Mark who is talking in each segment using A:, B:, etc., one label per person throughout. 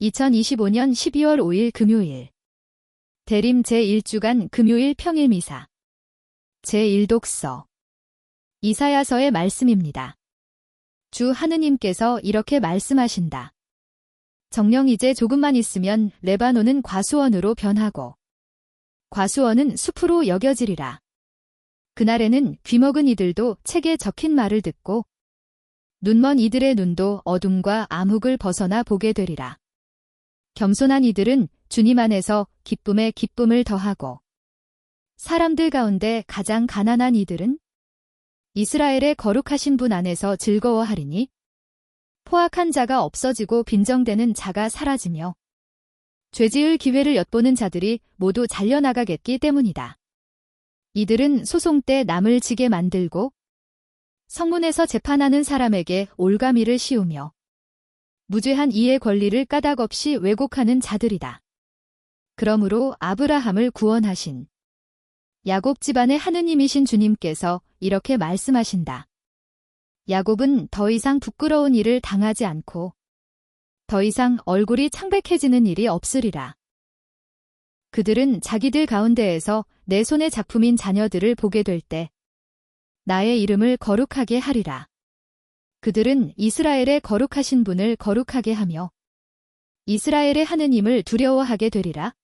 A: 2025년 12월 5일 금요일 대림 제1주간 금요일 평일미사 제1독서 이사야서의 말씀입니다. 주 하느님께서 이렇게 말씀하신다. 정령 이제 조금만 있으면 레바논은 과수원으로 변하고 과수원은 숲으로 여겨지리라. 그날에는 귀먹은 이들도 책에 적힌 말을 듣고 눈먼 이들의 눈도 어둠과 암흑을 벗어나 보게 되리라. 겸손한 이들은 주님 안에서 기쁨에 기쁨을 더하고 사람들 가운데 가장 가난한 이들은 이스라엘의 거룩하신 분 안에서 즐거워하리니 포악한 자가 없어지고 빈정되는 자가 사라지며 죄지을 기회를 엿보는 자들이 모두 잘려나가겠기 때문이다. 이들은 소송 때 남을 지게 만들고 성문에서 재판하는 사람에게 올가미를 씌우며 무죄한 이의 권리를 까닭 없이 왜곡하는 자들이다. 그러므로 아브라함을 구원하신 야곱 집안의 하느님이신 주님께서 이렇게 말씀하신다. 야곱은 더 이상 부끄러운 일을 당하지 않고 더 이상 얼굴이 창백해지는 일이 없으리라. 그들은 자기들 가운데에서 내 손의 작품인 자녀들을 보게 될 때 나의 이름을 거룩하게 하리라. 그들은 이스라엘의 거룩하신 분을 거룩하게 하며 이스라엘의 하느님을 두려워하게 되리라.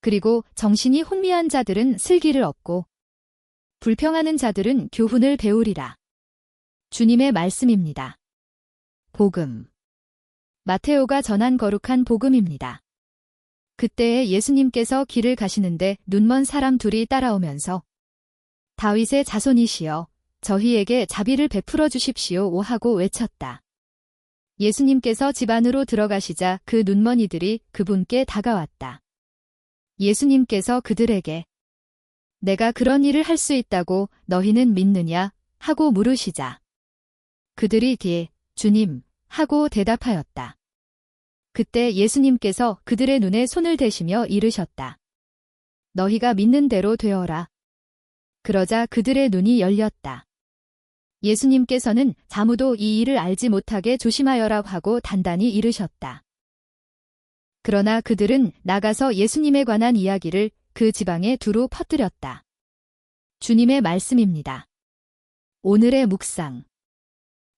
A: 그리고 정신이 혼미한 자들은 슬기를 얻고 불평하는 자들은 교훈을 배우리라. 주님의 말씀입니다. 복음. 마테오가 전한 거룩한 복음입니다. 그때에 예수님께서 길을 가시는데 눈먼 사람 둘이 따라오면서 다윗의 자손이시여 저희에게 자비를 베풀어 주십시오 하고 외쳤다. 예수님께서 집 안으로 들어가시자 그 눈머니들이 그분께 다가왔다. 예수님께서 그들에게 내가 그런 일을 할 수 있다고 너희는 믿느냐 하고 물으시자 그들이 뒤에 주님 하고 대답하였다. 그때 예수님께서 그들의 눈에 손을 대시며 이르셨다. 너희가 믿는 대로 되어라. 그러자 그들의 눈이 열렸다. 예수님께서는 자무도 이 일을 알지 못하게 조심하여라 하고 단단히 이르셨다. 그러나 그들은 나가서 예수님에 관한 이야기를 그 지방에 두루 퍼뜨렸다. 주님의 말씀입니다. 오늘의 묵상.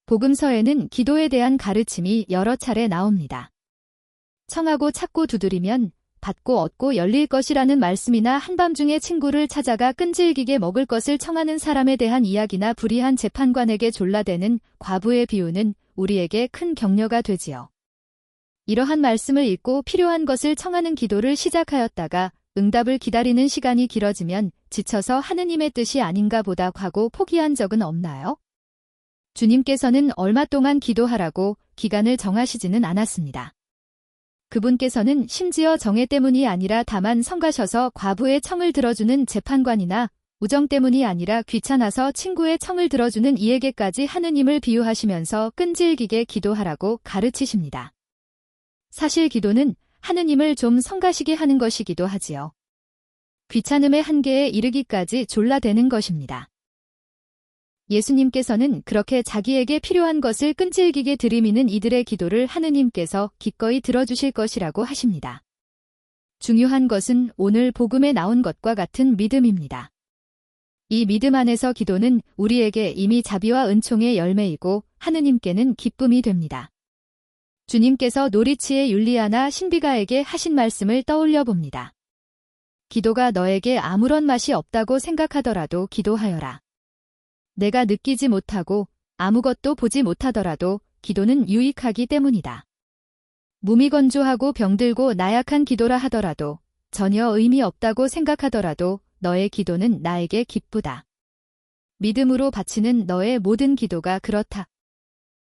A: 복음서에는 기도에 대한 가르침이 여러 차례 나옵니다. 청하고 찾고 두드리면 받고 얻고 열릴 것이라는 말씀이나 한밤중에 친구를 찾아가 끈질기게 먹을 것을 청하는 사람에 대한 이야기나 불의한 재판관에게 졸라대는 과부의 비유는 우리에게 큰 격려가 되지요. 이러한 말씀을 읽고 필요한 것을 청하는 기도를 시작하였다가 응답을 기다리는 시간이 길어지면 지쳐서 하느님의 뜻이 아닌가 보다 하고 포기한 적은 없나요? 주님께서는 얼마 동안 기도하라고 기간을 정하시지는 않았습니다. 그분께서는 심지어 정해 때문이 아니라 다만 성가셔서 과부의 청을 들어주는 재판관이나 우정 때문이 아니라 귀찮아서 친구의 청을 들어주는 이에게까지 하느님을 비유하시면서 끈질기게 기도하라고 가르치십니다. 사실 기도는 하느님을 좀 성가시게 하는 것이기도 하지요. 귀찮음의 한계에 이르기까지 졸라대는 것입니다. 예수님께서는 그렇게 자기에게 필요한 것을 끈질기게 들이미는 이들의 기도를 하느님께서 기꺼이 들어주실 것이라고 하십니다. 중요한 것은 오늘 복음에 나온 것과 같은 믿음입니다. 이 믿음 안에서 기도는 우리에게 이미 자비와 은총의 열매이고 하느님께는 기쁨이 됩니다. 주님께서 노리치의 율리아나 신비가에게 하신 말씀을 떠올려 봅니다. 기도가 너에게 아무런 맛이 없다고 생각하더라도 기도하여라. 내가 느끼지 못하고 아무것도 보지 못하더라도 기도는 유익하기 때문이다. 무미건조하고 병들고 나약한 기도라 하더라도 전혀 의미 없다고 생각하더라도 너의 기도는 나에게 기쁘다. 믿음으로 바치는 너의 모든 기도가 그렇다.